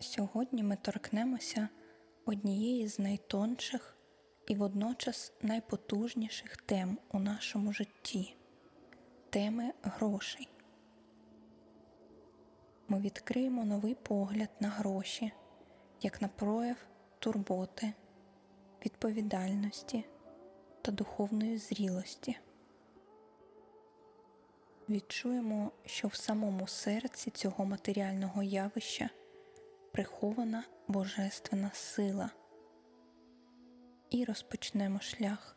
Сьогодні ми торкнемося однієї з найтонших і водночас найпотужніших тем у нашому житті теми грошей. Ми відкриємо новий погляд на гроші як на прояв турботи, відповідальності та духовної зрілості. Відчуємо, що в самому серці цього матеріального явища прихована божественна сила. І розпочнемо шлях,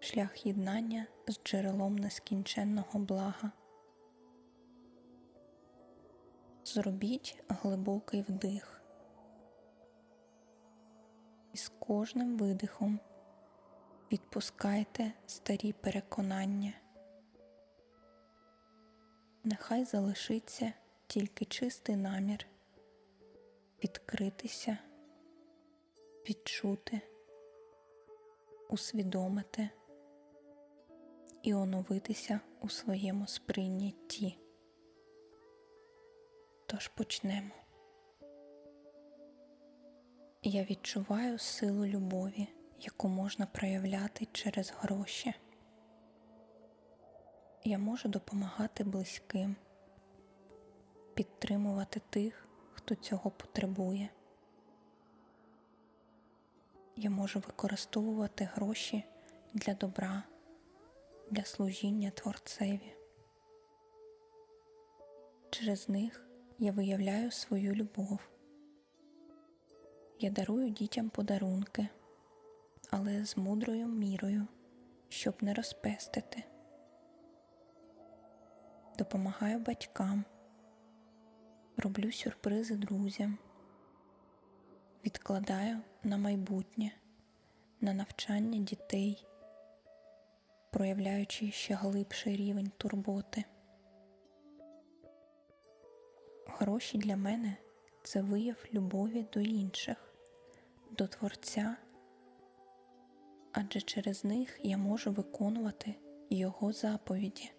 шлях єднання з джерелом нескінченного блага. Зробіть глибокий вдих. І з кожним видихом відпускайте старі переконання. Нехай залишиться тільки чистий намір відкритися, відчути, усвідомити і оновитися у своєму сприйнятті. Тож почнемо. Я відчуваю силу любові, яку можна проявляти через гроші. Я можу допомагати близьким, підтримувати тих, хто цього потребує. Я можу використовувати гроші для добра, для служіння Творцеві. Через них я виявляю свою любов. Я дарую дітям подарунки, але з мудрою мірою, щоб не розпестити. Допомагаю батькам, роблю сюрпризи друзям, відкладаю на майбутнє, на навчання дітей, проявляючи ще глибший рівень турботи. Гроші для мене це вияв любові до інших, до Творця, адже через них я можу виконувати Його заповіді.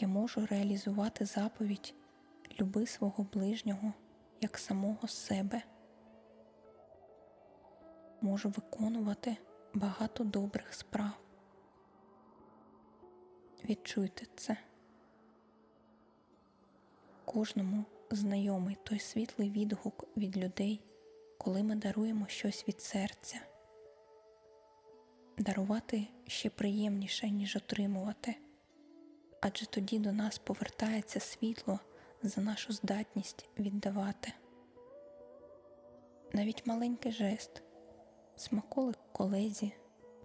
Я можу реалізувати заповідь люби свого ближнього як самого себе. Можу виконувати багато добрих справ. Відчуйте це. Кожному знайомий той світлий відгук від людей, коли ми даруємо щось від серця. Дарувати ще приємніше, ніж отримувати, адже тоді до нас повертається світло за нашу здатність віддавати. Навіть маленький жест, смаколик колезі,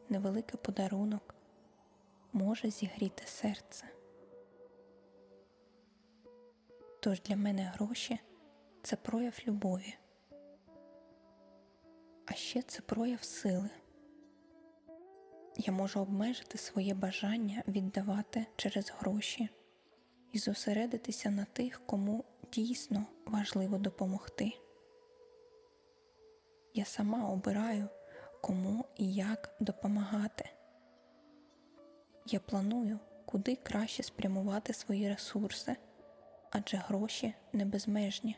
невеликий подарунок може зігріти серце. Тож для мене гроші це прояв любові, а ще це прояв сили. Я можу обмежити своє бажання віддавати через гроші і зосередитися на тих, кому дійсно важливо допомогти. Я сама обираю, кому і як допомагати. Я планую, куди краще спрямувати свої ресурси адже гроші не безмежні.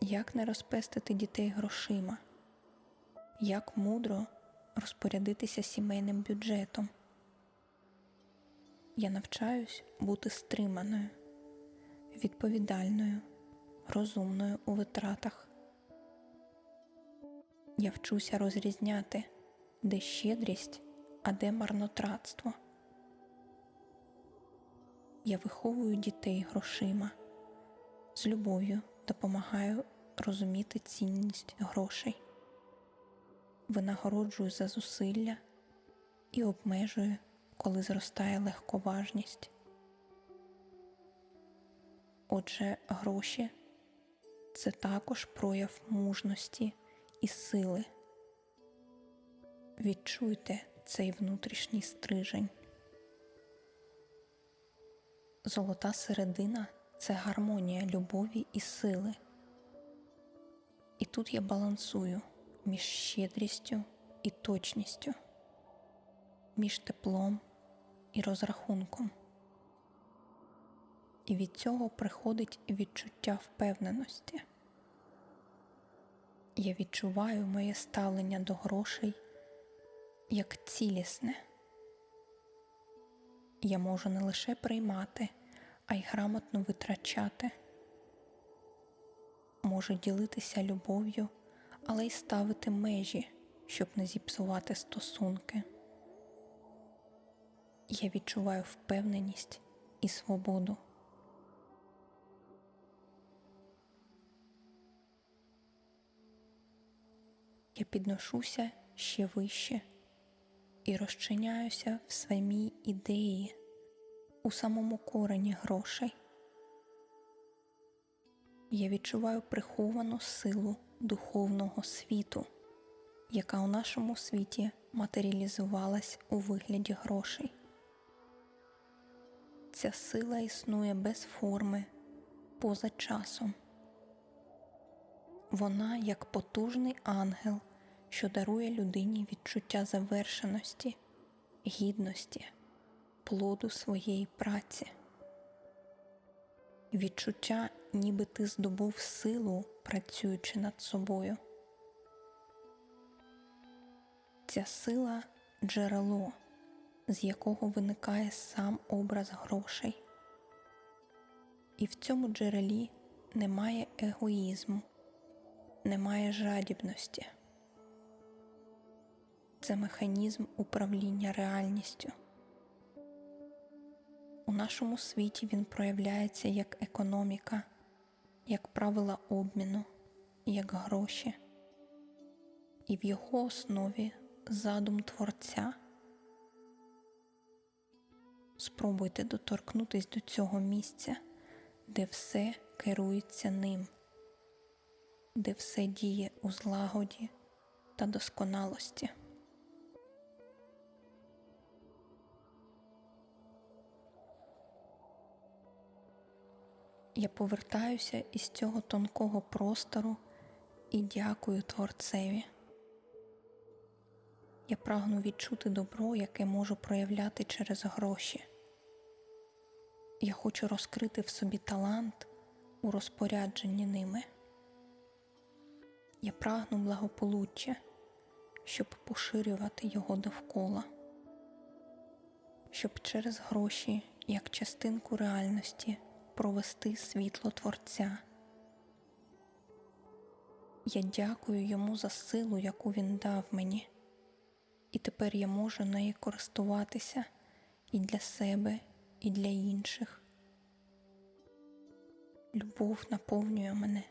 Як не розпестити дітей грошима, як мудро розпорядитися сімейним бюджетом. Я навчаюсь бути стриманою, відповідальною, розумною у витратах. Я вчуся розрізняти, де щедрість, а де марнотратство. Я виховую дітей грошима, з любов'ю допомагаю розуміти цінність грошей, винагороджую за зусилля і обмежую, коли зростає легковажність. Отже, гроші це також прояв мужності і сили. Відчуйте цей внутрішній стрижень. Золота середина це гармонія любові і сили. І тут я балансую між щедрістю і точністю, між теплом і розрахунком. і від цього приходить відчуття впевненості. Я відчуваю моє ставлення до грошей як цілісне. Я можу не лише приймати, а й грамотно витрачати. Можу ділитися любов'ю, але й ставити межі, щоб не зіпсувати стосунки. Я відчуваю впевненість і свободу. Я підношуся ще вище і розчиняюся в самій ідеї, у самому корені грошей. Я відчуваю приховану силу духовного світу, яка у нашому світі матеріалізувалась у вигляді грошей. Ця сила існує без форми, поза часом. Вона як потужний ангел, що дарує людині відчуття завершеності, гідності, плоду своєї праці. Відчуття, ніби ти здобув силу, працюючи над собою. Ця сила джерело, з якого виникає сам образ грошей. І в цьому джерелі немає егоїзму, немає жадібності. Це механізм управління реальністю. У нашому світі він проявляється як економіка, як правила обміну, як гроші, і в його основі задум Творця. Спробуйте доторкнутись до цього місця, де все керується ним, де все діє у злагоді та досконалості. Я повертаюся із цього тонкого простору і дякую Творцеві. Я прагну відчути добро, яке можу проявляти через гроші. Я хочу розкрити в собі талант у розпорядженні ними. Я прагну благополуччя, щоб поширювати його довкола, щоб через гроші, як частинку реальності, провести світло Творця. Я дякую йому за силу, яку він дав мені, і тепер я можу нею користуватися і для себе, і для інших. Любов наповнює мене.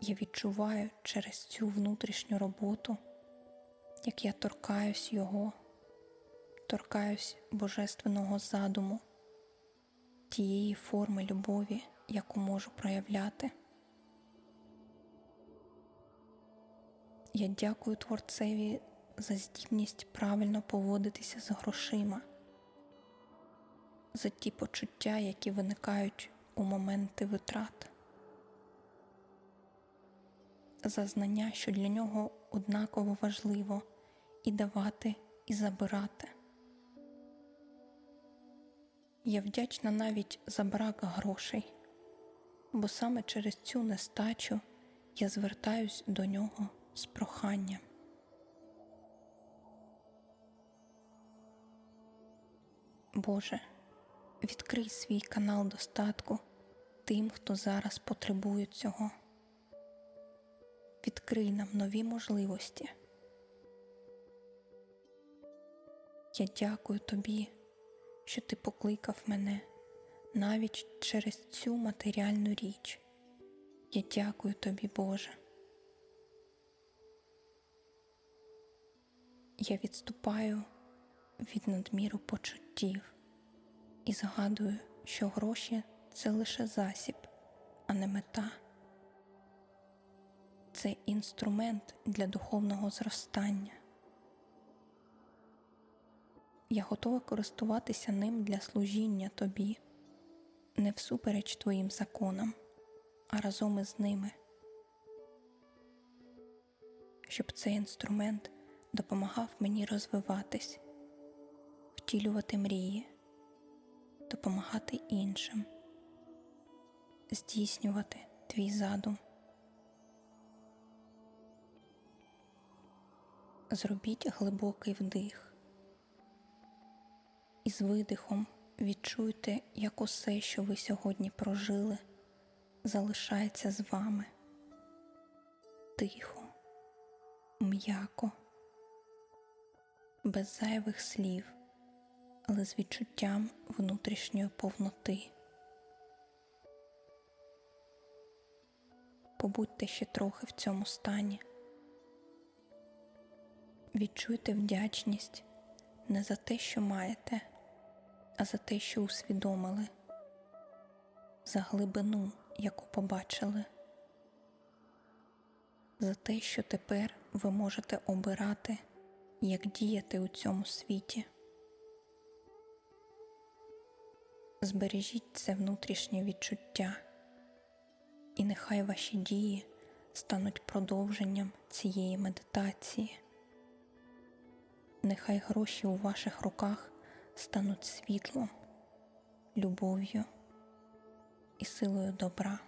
Я відчуваю через цю внутрішню роботу, як я торкаюсь його, торкаюсь божественного задуму тієї форми любові, яку можу проявляти. Я дякую Творцеві за здібність правильно поводитися з грошима, за ті почуття, які виникають у моменти витрат, за знання, що для нього однаково важливо і давати, і забирати. Я вдячна навіть за брак грошей, бо саме через цю нестачу я звертаюсь до нього з проханням. Боже, відкрий свій канал достатку тим, хто зараз потребує цього. Відкрий нам нові можливості. Я дякую тобі що ти покликав мене навіть через цю матеріальну річ. Я дякую тобі, Боже. Я відступаю від надміру почуттів і згадую, що гроші це лише засіб, а не мета. Це інструмент для духовного зростання. Я готова користуватися ним для служіння тобі, не всупереч твоїм законам, а разом із ними, щоб цей інструмент допомагав мені розвиватись, втілювати мрії, допомагати іншим, здійснювати твій задум. Зробіть глибокий вдих. І з видихом відчуйте, як усе, що ви сьогодні прожили, залишається з вами. Тихо, м'яко, без зайвих слів, але з відчуттям внутрішньої повноти. Побудьте ще трохи в цьому стані. Відчуйте вдячність не за те, що маєте, а за те, що усвідомили, за глибину, яку побачили, за те, що тепер ви можете обирати, як діяти у цьому світі. Збережіть це внутрішнє відчуття, і нехай ваші дії стануть продовженням цієї медитації. Нехай гроші у ваших руках стануть світлом, любов'ю і силою добра.